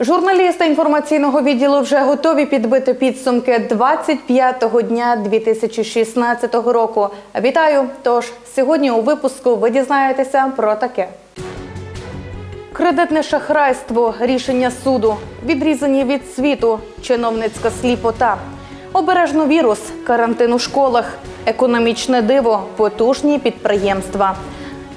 Журналісти інформаційного відділу вже готові підбити підсумки 25-го дня 2016 року. Вітаю! Тож сьогодні у випуску ви дізнаєтеся про таке. Кредитне шахрайство, рішення суду, відрізані від світу, чиновницька сліпота, обережно вірус, карантин у школах, економічне диво, потужні підприємства,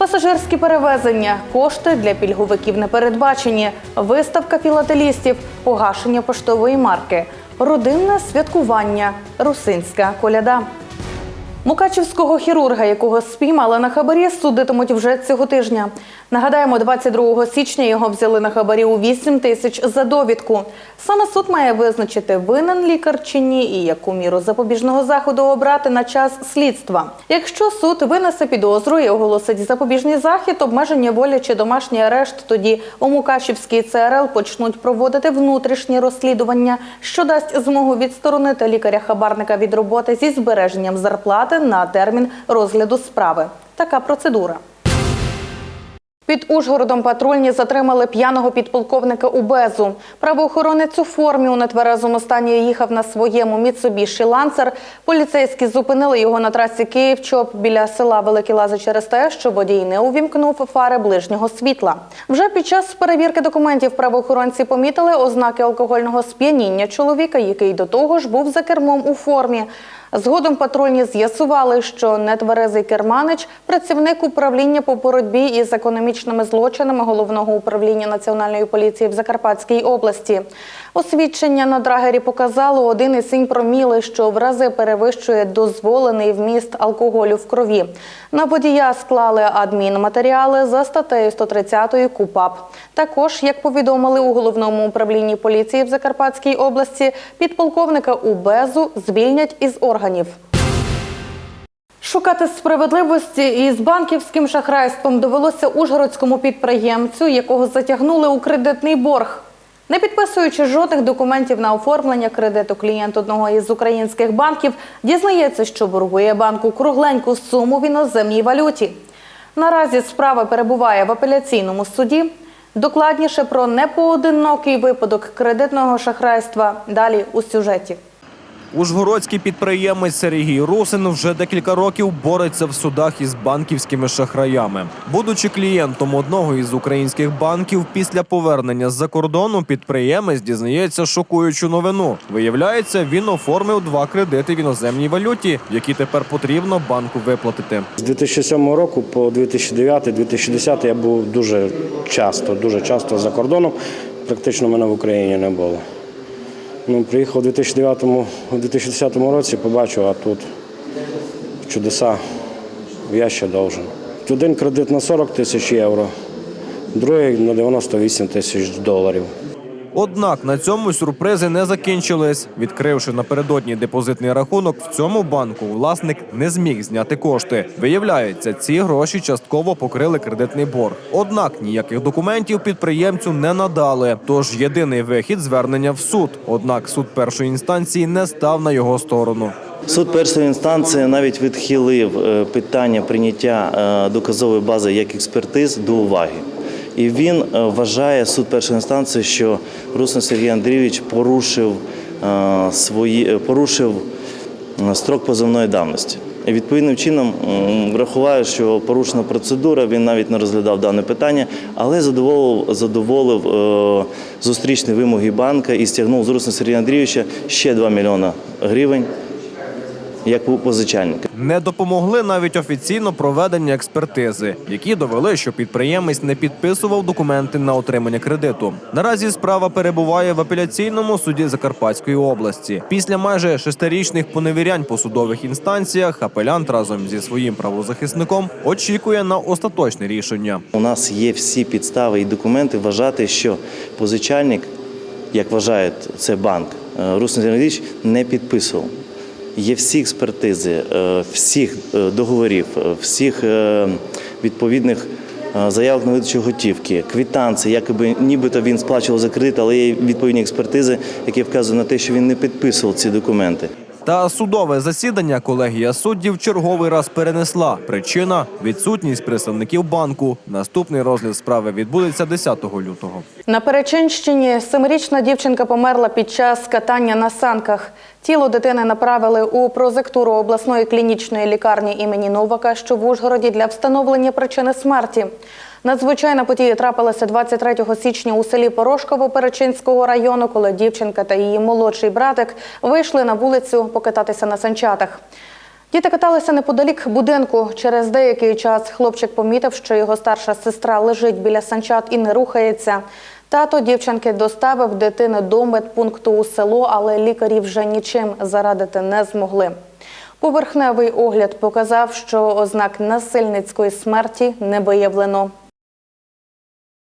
пасажирські перевезення, кошти для пільговиків не передбачені, виставка філателістів, погашення поштової марки, родинне святкування, русинська коляда. Мукачівського хірурга, якого спіймали на хабарі, судитимуть вже цього тижня. Нагадаємо, 22 січня його взяли на хабарі у 8 тисяч за довідку. Саме суд має визначити, винен лікар чи ні, і яку міру запобіжного заходу обрати на час слідства. Якщо суд винесе підозру і оголосить запобіжний захід, обмеження волі чи домашній арешт, тоді у Мукачівській ЦРЛ почнуть проводити внутрішні розслідування, що дасть змогу відсторонити лікаря-хабарника від роботи зі збереженням зарплати на термін розгляду справи. Така процедура. Під Ужгородом патрульні затримали п'яного підполковника УБЕЗу. Правоохоронець у формі у нетверезому стані їхав на своєму Міцубіші Ланцер. Поліцейські зупинили його на трасі Київ-Чоп біля села Великі Лази через те, що водій не увімкнув фари ближнього світла. Вже під час перевірки документів правоохоронці помітили ознаки алкогольного сп'яніння чоловіка, який до того ж був за кермом у формі. Згодом патрульні з'ясували, що нетверезий керманич – працівник управління по боротьбі із економічними злочинами головного управління національної поліції в Закарпатській області. Освідчення на драгері показало 1,7 проміли, що в рази перевищує дозволений вміст алкоголю в крові. На водія склали адмінматеріали за статтею 130 КУПАП. Також, як повідомили у головному управлінні поліції в Закарпатській області, підполковника УБЕЗу звільнять із органів. Шукати справедливості із банківським шахрайством довелося ужгородському підприємцю, якого затягнули у кредитний борг. Не підписуючи жодних документів на оформлення кредиту, клієнт одного із українських банків дізнається, що боргує банку кругленьку суму в іноземній валюті. Наразі справа перебуває в апеляційному суді. Докладніше про непоодинокий випадок кредитного шахрайства далі у сюжеті. Ужгородський підприємець Сергій Русин вже декілька років бореться в судах із банківськими шахраями. Будучи клієнтом одного із українських банків, після повернення з-за кордону підприємець дізнається шокуючу новину. Виявляється, він оформив два кредити в іноземній валюті, які тепер потрібно банку виплатити. З 2007 року по 2009-2010 я був дуже часто, дуже часто за кордоном. Практично мене в Україні не було. Ну, приїхав у 2009 2010 році, побачив, а тут чудеса, я ще довжен. Один кредит на 40 тисяч євро, другий на 98 тисяч доларів. Однак на цьому сюрпризи не закінчились. Відкривши напередодні депозитний рахунок, в цьому банку власник не зміг зняти кошти. Виявляється, ці гроші частково покрили кредитний борг. Однак ніяких документів підприємцю не надали. Тож єдиний вихід звернення в суд. Однак суд першої інстанції не став на його сторону. Суд першої інстанції навіть відхилив е, питання прийняття е, доказової бази як експертиз до уваги. І він е, вважає суд першої інстанції, що Русин Сергій Андрійович порушив е, свої е, порушив строк позовної давності. І відповідним чином м, врахуває, що порушена процедура, він навіть не розглядав дане питання, але задоволив, задоволив е, зустрічні вимоги банка і стягнув з Русина Сергія Андрійовича ще 2 мільйона гривень як у позичальника. Не допомогли навіть офіційно проведення експертизи, які довели, що підприємець не підписував документи на отримання кредиту. Наразі справа перебуває в апеляційному суді Закарпатської області. Після майже шестирічних поневірянь по судових інстанціях апелянт разом зі своїм правозахисником очікує на остаточне рішення. У нас є всі підстави і документи вважати, що позичальник, як вважає це банк, е, Сергій Андрійович, не підписував. Є всі експертизи, е, всіх е, договорів, е, всіх відповідних заявок на видачу готівки, квітанції, якби нібито він сплачував за кредит, але є відповідні експертизи, які вказують на те, що він не підписував ці документи. Та судове засідання колегія суддів черговий раз перенесла. Причина відсутність представників банку. Наступний розгляд справи відбудеться 10 лютого. На Перечинщині семирічна дівчинка померла під час катання на санках. Тіло дитини направили у прозектуру обласної клінічної лікарні імені Новака, що в Ужгороді для встановлення причини смерті. Надзвичайна подія трапилася 23 січня у селі Порошково Перечинського району, коли дівчинка та її молодший братик вийшли на вулицю покататися на санчатах. Діти каталися неподалік будинку. Через деякий час хлопчик помітив, що його старша сестра лежить біля санчат і не рухається. Тато дівчинки доставив дитину до медпункту у село, але лікарі вже нічим зарадити не змогли. Поверхневий огляд показав, що ознак насильницької смерті не виявлено.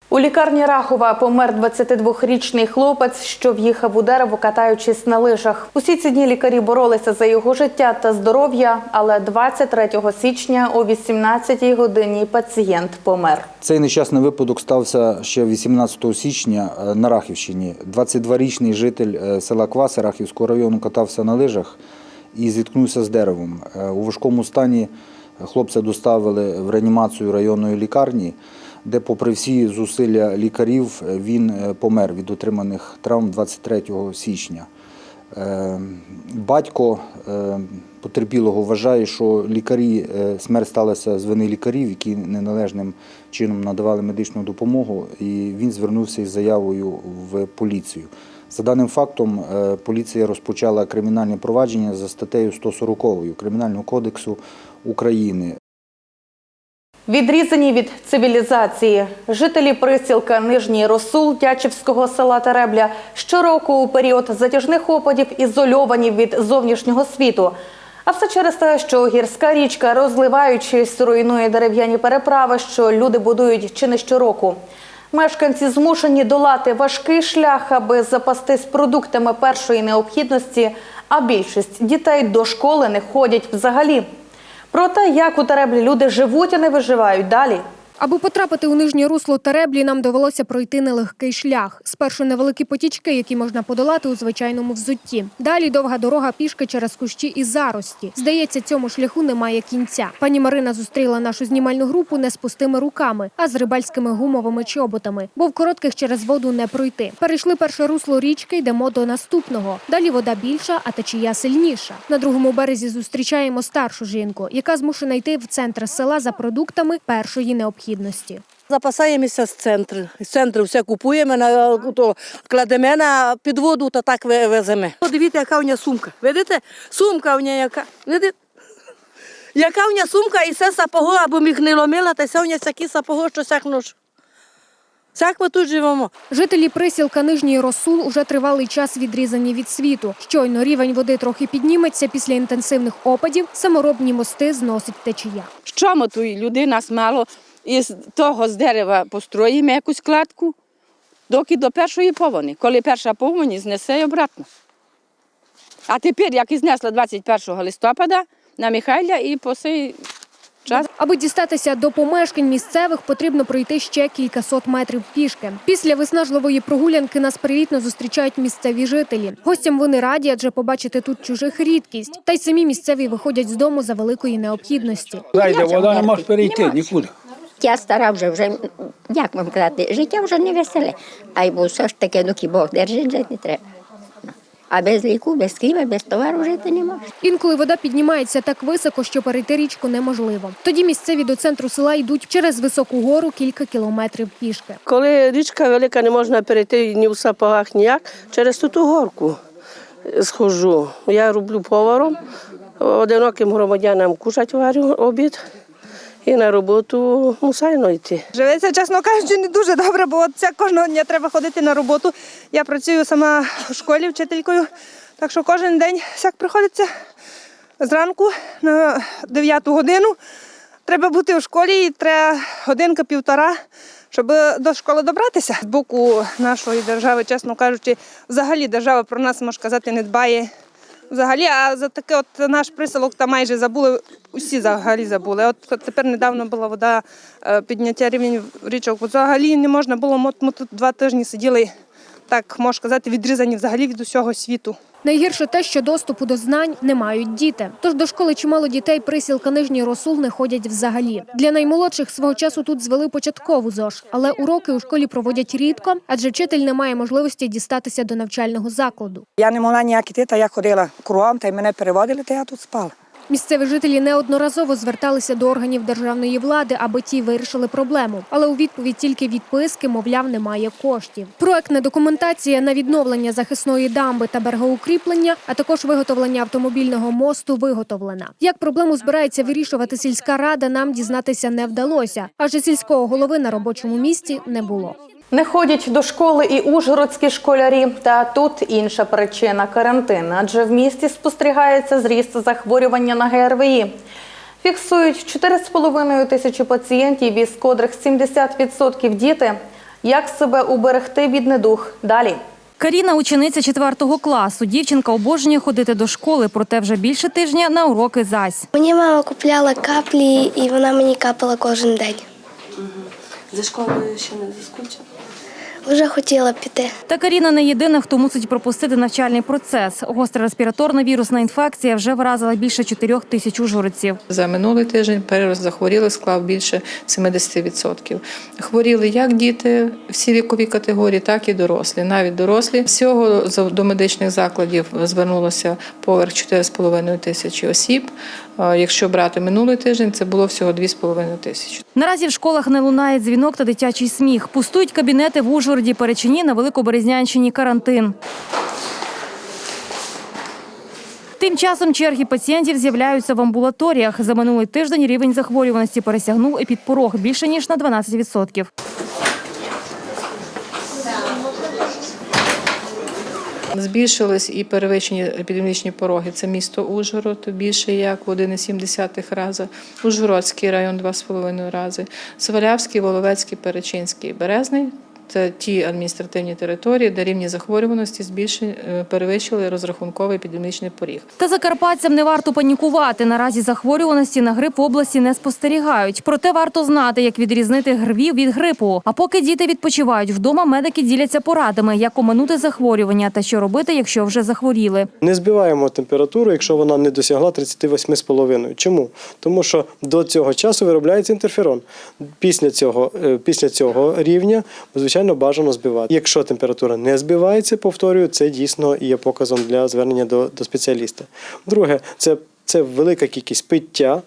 У лікарні Рахова помер 22-річний хлопець, що в'їхав у дерево, катаючись на лижах. Усі ці дні лікарі боролися за його життя та здоров'я, але 23 січня о 18-й годині пацієнт помер. Цей нещасний випадок стався ще 18 січня е, на Рахівщині. 22-річний житель е, села Кваси Рахівського району катався на лижах і зіткнувся з деревом. Е, У важкому стані хлопця доставили в реанімацію районної лікарні, де, попри всі зусилля лікарів, е, він е, помер від отриманих травм 23 січня. Е, Батько потерпілого вважає, що лікарі смерть сталася з вини лікарів, які неналежним чином надавали медичну допомогу, і він звернувся із заявою в поліцію. За даним фактом, поліція розпочала кримінальне провадження за статтею 140 Кримінального кодексу України. Відрізані від цивілізації, жителі присілка Нижній Росул Тячівського села Теребля щороку у період затяжних опадів ізольовані від зовнішнього світу. А все через те, що гірська річка, розливаючись, руйнує дерев'яні переправи, що люди будують чи не щороку. Мешканці змушені долати важкий шлях, аби запастись продуктами першої необхідності, а більшість дітей до школи не ходять взагалі. Про те, як у Тереблі люди живуть і не виживають далі. Аби потрапити у нижнє русло Тереблі, нам довелося пройти нелегкий шлях. Спершу невеликі потічки, які можна подолати у звичайному взутті. Далі довга дорога пішки через кущі і зарості. Здається, цьому шляху немає кінця. Пані Марина зустріла нашу знімальну групу не з пустими руками, а з рибальськими гумовими чоботами, бо в коротких через воду не пройти. Перейшли перше русло річки, йдемо до наступного. Далі вода більша, а течія сильніша. На другому березі зустрічаємо старшу жінку, яка змушена йти в центр села за продуктами першої необхідності. Запасаємося з центру. З центру все купуємо, на, то, кладемо на підводу та так веземо. Подивіться, яка у мене сумка. Видите? Сумка у мене яка. Видите? Яка у мене сумка і все сапого, або міг не ломила, та все у такі сапого, що сяк ношу. Сяк ми тут живемо. Жителі присілка Нижній Росул уже тривалий час відрізані від світу. Щойно рівень води трохи підніметься після інтенсивних опадів, саморобні мости зносить течія. Що ми тут людина мало із того з дерева построїмо якусь кладку, доки до першої повені. Коли перша повені, знесе й обратно. А тепер, як і знесла 21 листопада на Михайля і по сей час Аби дістатися до помешкань місцевих, потрібно пройти ще кількасот метрів пішки. Після виснажливої прогулянки нас привітно зустрічають місцеві жителі. Гостям вони раді, адже побачити тут чужих рідкість. Та й самі місцеві виходять з дому за великої необхідності. Зайде, вода не може перейти нікуди. Я стара вже, вже, як вам казати, життя вже не веселе. А й бо все ж таки, ну кі Бог держить, жити не треба. А без ліку, без хліба, без товару жити не можна. Інколи вода піднімається так високо, що перейти річку неможливо. Тоді місцеві до центру села йдуть через високу гору кілька кілометрів пішки. Коли річка велика, не можна перейти ні в сапогах, ніяк, через ту горку схожу. Я роблю поваром, одиноким громадянам кушать варю обід і на роботу мусайно йти. Живеться, чесно кажучи, не дуже добре, бо це кожного дня треба ходити на роботу. Я працюю сама в школі вчителькою, так що кожен день всяк приходиться зранку на 9 годину. Треба бути в школі і треба годинка-півтора, щоб до школи добратися. З боку нашої держави, чесно кажучи, взагалі держава про нас, можна сказати, не дбає. Взагалі, а за таке от наш присилок там майже забули, усі взагалі забули. От тепер недавно була вода, е, підняття рівень річок. Взагалі не можна було, ми тут два тижні сиділи, так можна сказати, відрізані взагалі від усього світу. Найгірше те, що доступу до знань не мають діти. Тож до школи чимало дітей присілка Нижній Росул не ходять взагалі. Для наймолодших свого часу тут звели початкову ЗОЖ, але уроки у школі проводять рідко, адже вчитель не має можливості дістатися до навчального закладу. Я не могла ніяк іти, я ходила кругом, та й мене переводили, та я тут спала. Місцеві жителі неодноразово зверталися до органів державної влади, аби ті вирішили проблему. Але у відповідь тільки відписки, мовляв, немає коштів. Проектна документація на відновлення захисної дамби та берегоукріплення, а також виготовлення автомобільного мосту виготовлена. Як проблему збирається вирішувати сільська рада, нам дізнатися не вдалося, адже сільського голови на робочому місці не було. Не ходять до школи і ужгородські школярі. Та тут інша причина карантин, адже в місті спостерігається зріст захворювання на ГРВІ. Фіксують 4,5 тисячі пацієнтів, із котрих 70% діти. Як себе уберегти від недуг? Далі. Каріна учениця 4 класу. Дівчинка обожнює ходити до школи, проте вже більше тижня на уроки зась. Мені мама купляла каплі, і вона мені капала кожен день. За школою ще не заскучила? Вже хотіла піти. Та Каріна не єдина, хто мусить пропустити навчальний процес. Гостра респіраторна вірусна інфекція вже вразила більше 4 тисяч ужгородців. За минулий тиждень перерост захворілих склав більше 70%. Хворіли як діти, всі вікові категорії, так і дорослі. Навіть дорослі. Всього до медичних закладів звернулося поверх 4,5 тисячі осіб. Якщо брати минулий тиждень, це було всього 2,5 тисячі. Наразі в школах не лунає дзвінок та дитячий сміх. Пустують кабінети в Ужгороді, Перечині, на Великоберезнянщині карантин. Тим часом черги пацієнтів з'являються в амбулаторіях. За минулий тиждень рівень захворюваності пересягнув епідпорог більше ніж на 12%. Збільшились і перевищені епідемічні пороги. Це місто Ужгород більше як в 1,7 рази, Ужгородський район 2,5 рази, Свалявський, Воловецький, Перечинський, Березний. Це ті адміністративні території, де рівні захворюваності збільшені е, перевищили розрахунковий епідемічний поріг. Та закарпатцям не варто панікувати. Наразі захворюваності на грип в області не спостерігають. Проте варто знати, як відрізнити грвів від грипу. А поки діти відпочивають вдома, медики діляться порадами, як оминути захворювання та що робити, якщо вже захворіли. Не збиваємо температуру, якщо вона не досягла 38,5. Чому? Тому що до цього часу виробляється інтерферон. Після цього, е, після цього рівня, звичайно, бажано збивати. Якщо температура не збивається, повторюю, це дійсно є показом для звернення до, до спеціаліста. Друге, це, це велика кількість пиття.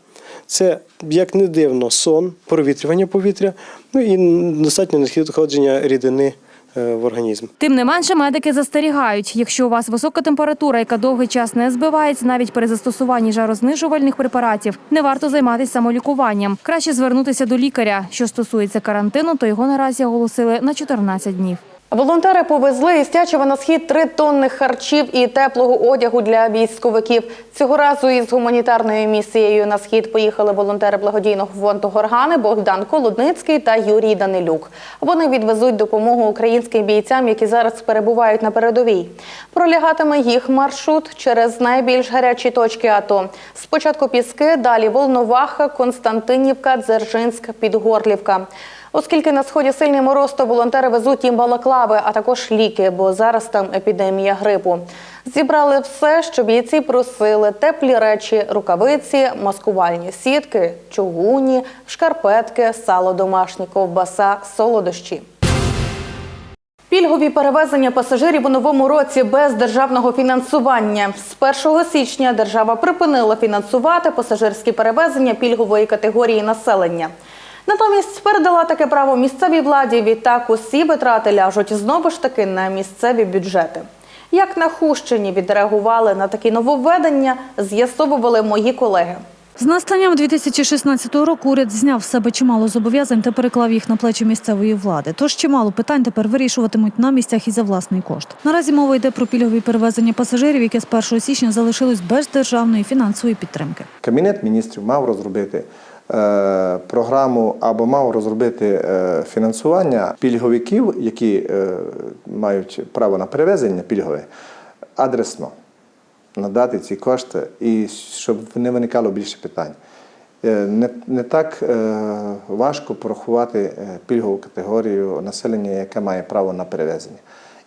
Це, як не дивно, сон, провітрювання повітря, ну і достатньо надходження рідини в організм. Тим не менше, медики застерігають, якщо у вас висока температура, яка довгий час не збивається, навіть при застосуванні жарознижувальних препаратів, не варто займатися самолікуванням. Краще звернутися до лікаря. Що стосується карантину, то його наразі оголосили на 14 днів. Волонтери повезли із Тячева на схід три тонни харчів і теплого одягу для військовиків. Цього разу із гуманітарною місією на схід поїхали волонтери благодійного фонду Горгани Богдан Колодницький та Юрій Данилюк. Вони відвезуть допомогу українським бійцям, які зараз перебувають на передовій. Пролягатиме їх маршрут через найбільш гарячі точки АТО. Спочатку Піски, далі Волноваха, Константинівка, Дзержинськ, Підгорлівка. Оскільки на сході сильний мороз, то волонтери везуть їм балаклави, а також ліки, бо зараз там епідемія грипу. Зібрали все, що бійці просили: теплі речі, рукавиці, маскувальні сітки, чугуні, шкарпетки, сало домашнє, ковбаса, солодощі. Пільгові перевезення пасажирів у новому році без державного фінансування. З 1 січня держава припинила фінансувати пасажирські перевезення пільгової категорії населення. Натомість передала таке право місцевій владі. Відтак усі витрати ляжуть знову ж таки на місцеві бюджети. Як на Хущині відреагували на такі нововведення, з'ясовували мої колеги. З настанням 2016 року уряд зняв з себе чимало зобов'язань та переклав їх на плечі місцевої влади. Тож чимало питань тепер вирішуватимуть на місцях і за власний кошт. Наразі мова йде про пільгові перевезення пасажирів, яке з 1 січня залишилось без державної фінансової підтримки. Кабінет міністрів мав розробити програму або мав розробити е, фінансування пільговиків, які е, мають право на перевезення пільгове, адресно надати ці кошти і щоб не виникало більше питань. Е, Не, не так е, важко порахувати е, пільгову категорію населення, яке має право на перевезення.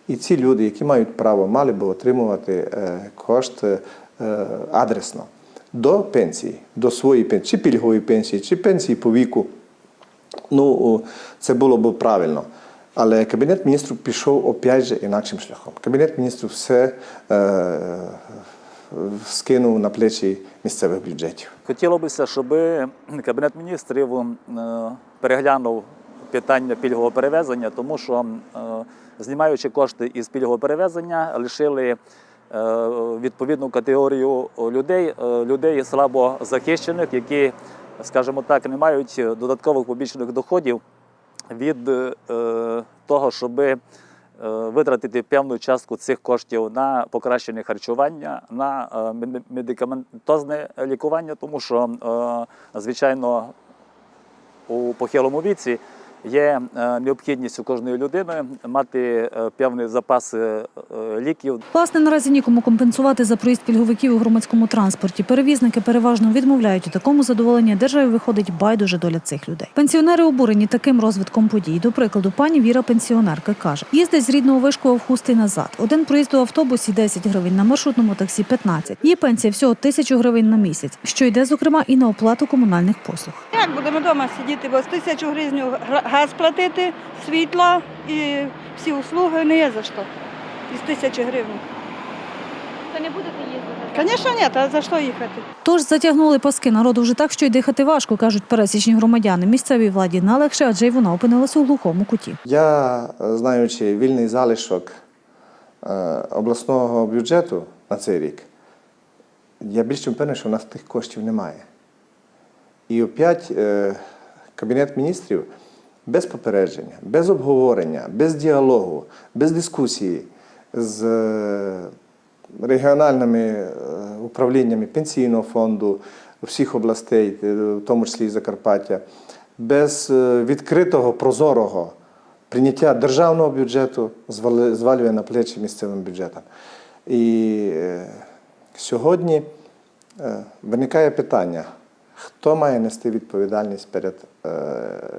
І ці люди, які мають право, мали би отримувати е, кошти е, адресно до пенсії, до своєї пенсії, чи пільгової пенсії, чи пенсії по віку. Ну, це було б правильно. Але Кабінет міністрів пішов опять же інакшим шляхом. Кабінет міністрів все е, скинув на плечі місцевих бюджетів. Хотілося б, щоб Кабінет міністрів е, переглянув питання пільгового перевезення, тому що, е, знімаючи кошти із пільгового перевезення, лишили відповідну категорію людей, е, людей слабо захищених, які, скажімо так, не мають додаткових побічних доходів від е, того, щоб е, витратити певну частку цих коштів на покращення харчування, на е, медикаментозне лікування, тому що, е, звичайно, у похилому віці є е, необхідність у кожної людини мати е, певний запас е, ліків Власне, наразі нікому компенсувати за проїзд пільговиків у громадському транспорті. Перевізники переважно відмовляють у такому задоволенні. Державі виходить байдуже доля цих людей. Пенсіонери обурені таким розвитком подій. До прикладу, пані Віра, пенсіонерка, каже: їздить з рідного вишкова в хусти назад. Один проїзд у автобусі 10 гривень, на маршрутному таксі 15. Її пенсія всього тисячу гривень на місяць, що йде зокрема і на оплату комунальних послуг. Як будемо вдома сидіти, бо з тисячу гривень газ платити, світло і всі услуги не є за що. Із тисячі гривень. То не будете їздити? Звісно, ні, а за що їхати? Тож затягнули паски народу вже так, що й дихати важко, кажуть пересічні громадяни. Місцевій владі налегше, адже й вона опинилася у глухому куті. Я, е, знаючи вільний залишок е, обласного бюджету на цей рік, я більш чим певний, що в нас тих коштів немає. І опять е, Кабінет міністрів без попередження, без обговорення, без діалогу, без дискусії з е, регіональними е, управліннями пенсійного фонду всіх областей, е, в тому числі і Закарпаття, без відкритого, прозорого прийняття державного бюджету звалює на плечі місцевим бюджетам. І сьогодні виникає питання, хто має нести відповідальність перед е,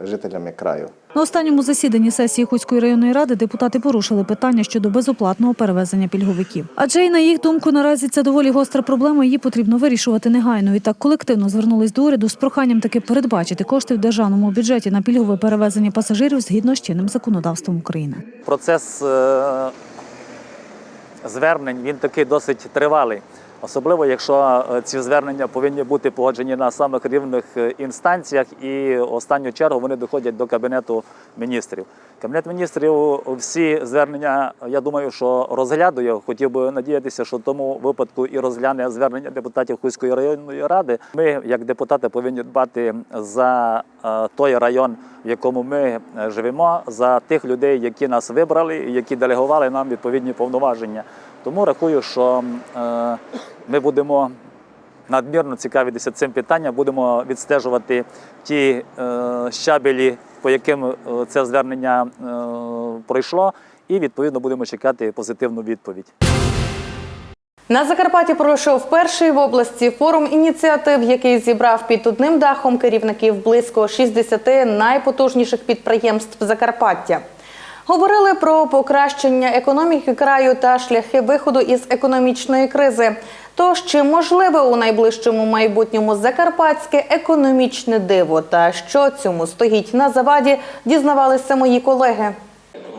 жителями краю. На останньому засіданні сесії Хуцької районної ради депутати порушили питання щодо безоплатного перевезення пільговиків. Адже й на їх думку наразі це доволі гостра проблема. Її потрібно вирішувати негайно. Відтак колективно звернулись до уряду з проханням таки передбачити кошти в державному бюджеті на пільгове перевезення пасажирів згідно з чинним законодавством України. Процес е, звернень він такий досить тривалий. Особливо, якщо е, ці звернення повинні бути погоджені на самих рівних е, інстанціях, і останню чергу вони доходять до кабінету міністрів. Кабінет міністрів всі звернення, я думаю, що розглядує. Хотів би надіятися, що в тому випадку і розгляне звернення депутатів Хуської районної ради. Ми, як депутати, повинні дбати за е, той район, в якому ми живемо, за тих людей, які нас вибрали, які делегували нам відповідні повноваження. Тому рахую, що е, ми будемо надмірно цікавитися цим питанням, будемо відстежувати ті е, щабелі, по яким е, це звернення пройшло, і відповідно будемо чекати позитивну відповідь. На Закарпатті пройшов перший в області форум ініціатив, який зібрав під одним дахом керівників близько 60 найпотужніших підприємств Закарпаття. Говорили про покращення економіки краю та шляхи виходу із економічної кризи. Тож чи можливе у найближчому майбутньому закарпатське економічне диво та що цьому стоїть на заваді, дізнавалися мої колеги.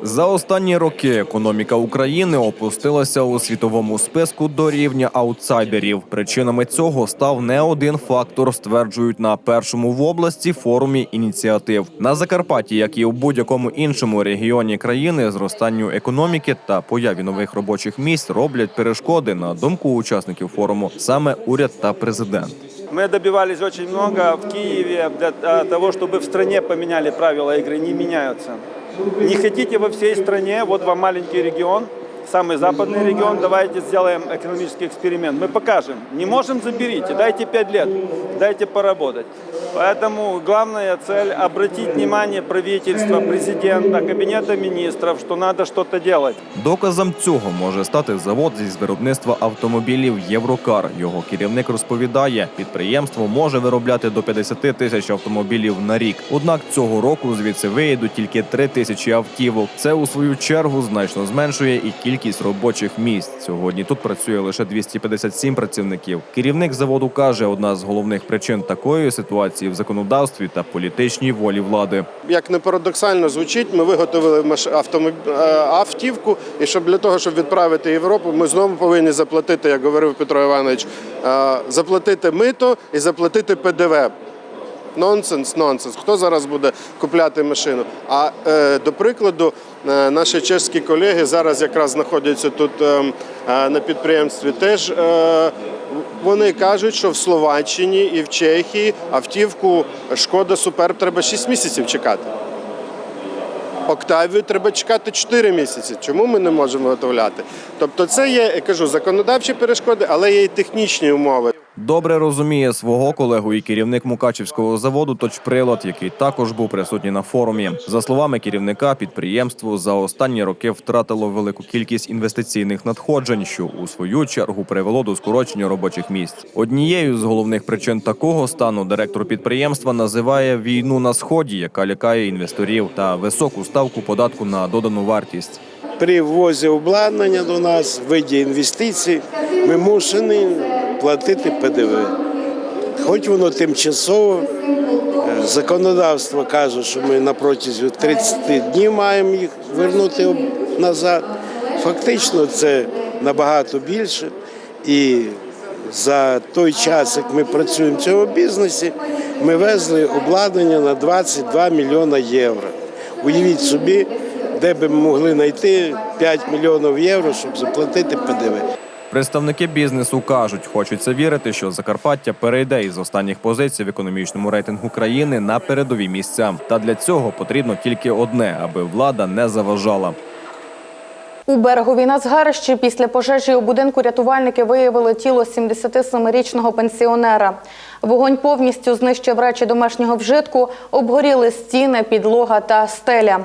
За останні роки економіка України опустилася у світовому списку до рівня аутсайдерів. Причинами цього став не один фактор, стверджують на першому в області форумі ініціатив. На Закарпатті, як і у будь-якому іншому регіоні країни, зростанню економіки та появі нових робочих місць роблять перешкоди на думку учасників форуму, саме уряд та президент. Мы добивались очень много в Киеве для а, того, чтобы в стране поменяли правила игры, не меняются. Не хотите во всей стране, вот вам маленький регион, самый западный регион, давайте сделаем экономический эксперимент. Мы покажем. Не можем, заберите, дайте 5 лет, дайте поработать. Поэтому главная цель – обратить внимание правительства, президента, кабинета министров, что надо что-то делать. Доказом цього може стати завод зі виробництва автомобілів Єврокар. Його керівник розповідає, підприємство може виробляти до 50 тисяч автомобілів на рік. Однак цього року звідси виїдуть тільки 3 тисячі автівок. Це у свою чергу значно зменшує і кількість робочих місць. Сьогодні тут працює лише 257 працівників. Керівник заводу каже, одна з головних причин такої ситуації в законодавстві та політичній волі влади. Як не парадоксально звучить, ми виготовили е, автівку, і щоб для того, щоб відправити Європу, ми знову повинні заплатити, як говорив Петро Іванович, е, заплатити мито і заплатити ПДВ. Нонсенс, нонсенс. Хто зараз буде купляти машину? А е, до прикладу, е, наші чеські колеги зараз якраз знаходяться тут е, е, на підприємстві. Теж вони кажуть, що в Словаччині і в Чехії автівку шкода Суперб треба 6 місяців чекати. Октавію треба чекати 4 місяці. Чому ми не можемо виготовляти? Тобто, це є, я кажу, законодавчі перешкоди, але є і технічні умови. Добре розуміє свого колегу і керівник Мукачівського заводу Точприлад, який також був присутній на форумі. За словами керівника, підприємство за останні роки втратило велику кількість інвестиційних надходжень, що у свою чергу привело до скорочення робочих місць. Однією з головних причин такого стану директор підприємства називає війну на сході, яка лякає інвесторів, та високу ставку податку на додану вартість. При ввозі обладнання до нас, виді інвестицій, ми мусені платити ПДВ. Хоч воно тимчасово, е, законодавство каже, що ми на протязі 30 днів маємо їх вернути назад. Фактично це набагато більше. І за той час, як ми працюємо в цьому бізнесі, ми везли обладнання на 22 мільйона євро. Уявіть собі, де би ми могли знайти 5 мільйонів євро, щоб заплатити ПДВ. Представники бізнесу кажуть, хочеться вірити, що Закарпаття перейде із останніх позицій в економічному рейтингу країни на передові місця. Та для цього потрібно тільки одне, аби влада не заважала. У береговій Нацгарищі після пожежі у будинку рятувальники виявили тіло 77-річного пенсіонера. Вогонь повністю знищив речі домашнього вжитку, обгоріли стіни, підлога та стеля.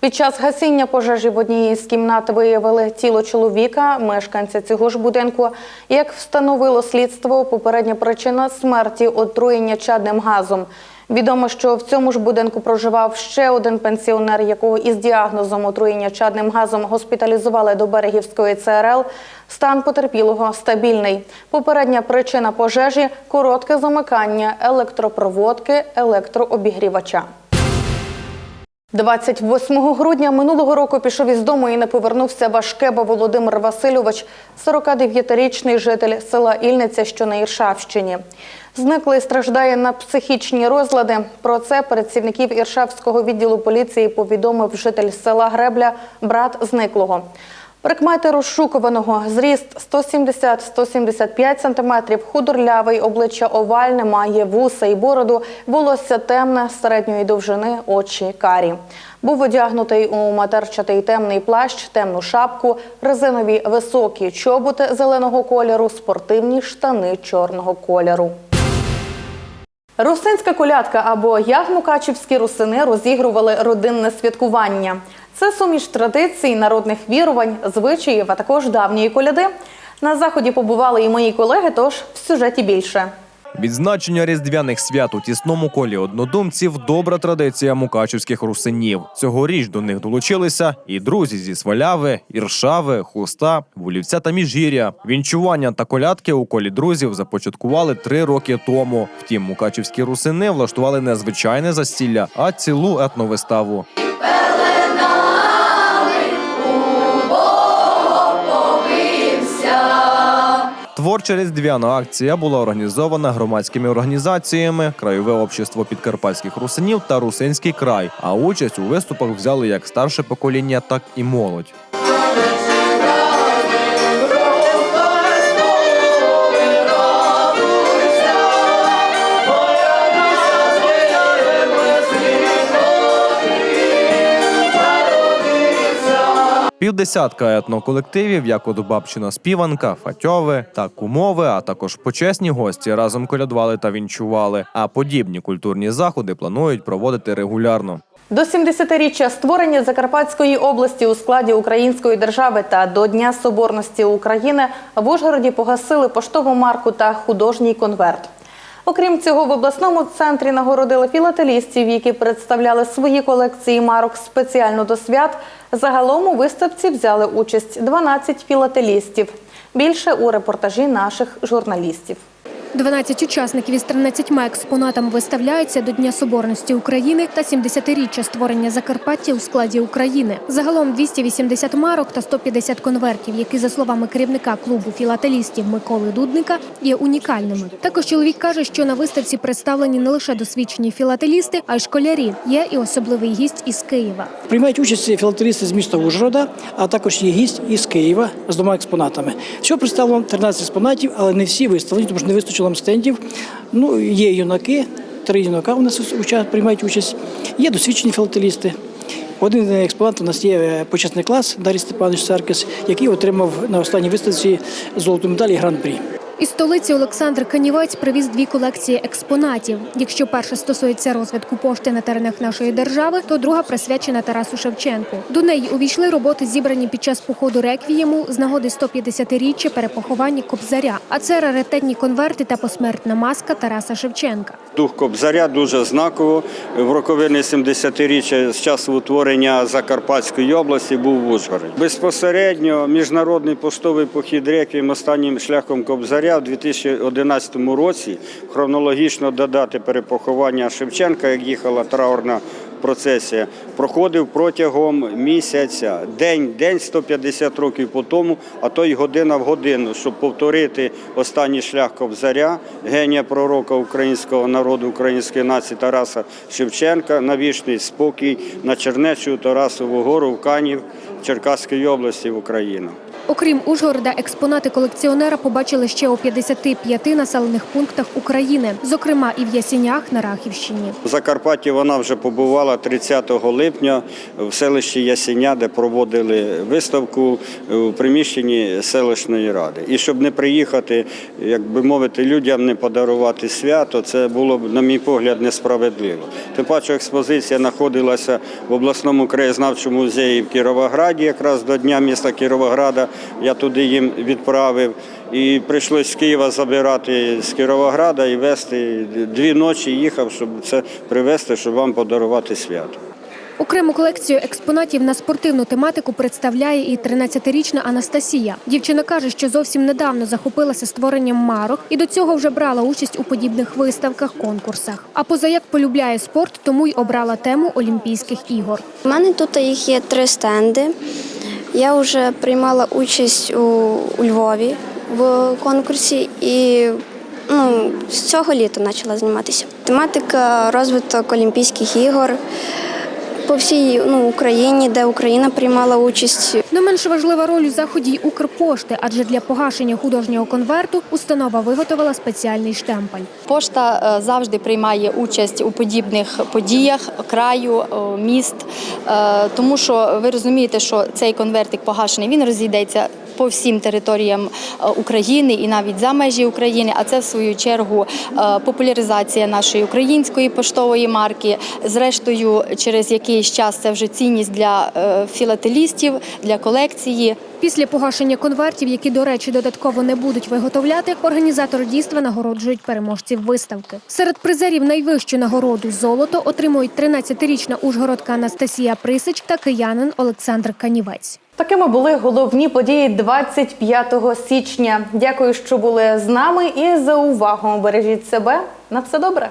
Під час гасіння пожежі в одній з кімнат виявили тіло чоловіка, мешканця цього ж будинку. Як встановило слідство, попередня причина смерті отруєння чадним газом. Відомо, що в цьому ж будинку проживав ще один пенсіонер, якого із діагнозом отруєння чадним газом госпіталізували до берегівської ЦРЛ. Стан потерпілого стабільний. Попередня причина пожежі коротке замикання електропроводки електрообігрівача. 28 грудня минулого року пішов із дому і не повернувся Вашкеба Володимир Васильович, 49-річний житель села Ільниця, що на Іршавщині. Зниклий страждає на психічні розлади. Про це працівників Іршавського відділу поліції повідомив житель села Гребля, брат зниклого. Прикмети розшукуваного зріст 170-175 см, худорлявий, обличчя овальне, має вуса і бороду, волосся темне, середньої довжини, очі карі. Був одягнутий у матерчатий темний плащ, темну шапку, резинові високі чоботи зеленого кольору, спортивні штани чорного кольору. Русинська колядка або як мукачівські русини розігрували родинне святкування. Це суміш традицій, народних вірувань, звичаїв, а також давньої коляди. На заході побували і мої колеги, тож в сюжеті більше. Відзначення різдвяних свят у тісному колі однодумців добра традиція мукачівських русинів. Цьогоріч до них долучилися і друзі зі Сваляви, Іршави, Хуста, Вулівця та Міжгір'я. Вінчування та колядки у колі друзів започаткували три роки тому. Втім, мукачівські русини влаштували не звичайне застілля, а цілу етновиставу. Творча різдвяна акція була організована громадськими організаціями Краєве общество підкарпатських русинів та Русинський край. А участь у виступах взяли як старше покоління, так і молодь. Півдесятка етноколективів, як от Бабчина співанка, фатьови та кумови, а також почесні гості разом колядували та вінчували. А подібні культурні заходи планують проводити регулярно. До 70-річчя створення Закарпатської області у складі Української держави та до Дня Соборності України в Ужгороді погасили поштову марку та художній конверт. Окрім цього, в обласному центрі нагородили філателістів, які представляли свої колекції марок спеціально до свят. Загалом у виставці взяли участь 12 філателістів. Більше у репортажі наших журналістів. 12 учасників із 13 експонатами виставляються до Дня Соборності України та 70-річчя створення Закарпаття у складі України. Загалом 280 марок та 150 конвертів, які, за словами керівника клубу філателістів Миколи Дудника, є унікальними. Також чоловік каже, що на виставці представлені не лише досвідчені філателісти, а й школярі. Є і особливий гість із Києва. Приймають участь філателісти з міста Ужгорода, а також є гість із Києва з двома експонатами. Всього представлено 13 експонатів, але не всі виставлені, тому що не вистачило нам стендів. Ну, є юнаки, три юнака у нас приймають участь, є досвідчені філателісти. Один експонат у нас є е, почесний клас Дарій Степанович Саркіс, який отримав на останній виставці золоту медаль і гран-прі. Із столиці Олександр Канівець привіз дві колекції експонатів. Якщо перша стосується розвитку пошти на теренах нашої держави, то друга присвячена Тарасу Шевченку. До неї увійшли роботи, зібрані під час походу реквієму з нагоди 150-річчя перепоховання Кобзаря. А це раритетні конверти та посмертна маска Тараса Шевченка. Дух Кобзаря дуже знаково. В роковини 70-річчя з часу утворення Закарпатської області був в Ужгороді. Безпосередньо міжнародний поштовий похід реквієм останнім шляхом Кобзаря у 2011 році хронологічно додати перепоховання Шевченка, як їхала траурна процесія, проходив протягом місяця, день, день 150 років по тому, а то й година в годину, щоб повторити останній шлях Кобзаря, генія пророка українського народу, української нації Тараса Шевченка на вічний спокій на Чернечу Тарасову гору в Канів Черкаської області в Україну. Окрім Ужгорода, експонати колекціонера побачили ще у 55 населених пунктах України, зокрема і в Ясінях на Рахівщині. В Закарпатті вона вже побувала 30 липня в селищі Ясеня, де проводили виставку у приміщенні селищної ради. І щоб не приїхати, як би мовити, людям не подарувати свято, це було б, на мій погляд, несправедливо. Тим паче експозиція знаходилася в обласному краєзнавчому музеї в Кіровограді, якраз до Дня міста Кіровограда. Я туди їм відправив. І прийшлось з Києва забирати з Кіровограда і везти. Дві ночі їхав, щоб це привезти, щоб вам подарувати свято. Окрему колекцію експонатів на спортивну тематику представляє і 13-річна Анастасія. Дівчина каже, що зовсім недавно захопилася створенням марок і до цього вже брала участь у подібних виставках, конкурсах. А позаяк полюбляє спорт, тому й обрала тему Олімпійських ігор. У мене тут їх є три стенди. Я вже приймала участь у, у Львові в конкурсі і ну, з цього літа почала займатися. Тематика розвиток Олімпійських ігор по всій ну, Україні, де Україна приймала участь. Не менш важлива роль у заході й Укрпошти, адже для погашення художнього конверту установа виготовила спеціальний штемпель. Пошта е, завжди приймає участь у подібних подіях краю, о, міст, Е, тому що ви розумієте, що цей конвертик погашений він розійдеться по всім територіям е, України і навіть за межі України. А це в свою чергу е, популяризація нашої української поштової марки. Зрештою, через якийсь час це вже цінність для е, філателістів, для колекції. Після погашення конвертів, які, до речі, додатково не будуть виготовляти, організатори дійства нагороджують переможців виставки. Серед призерів найвищу нагороду золото отримують 13-річна ужгородка Анастасія Присич та киянин Олександр Канівець. Такими були головні події 25 січня. Дякую, що були з нами і за увагу. Бережіть себе. На все добре.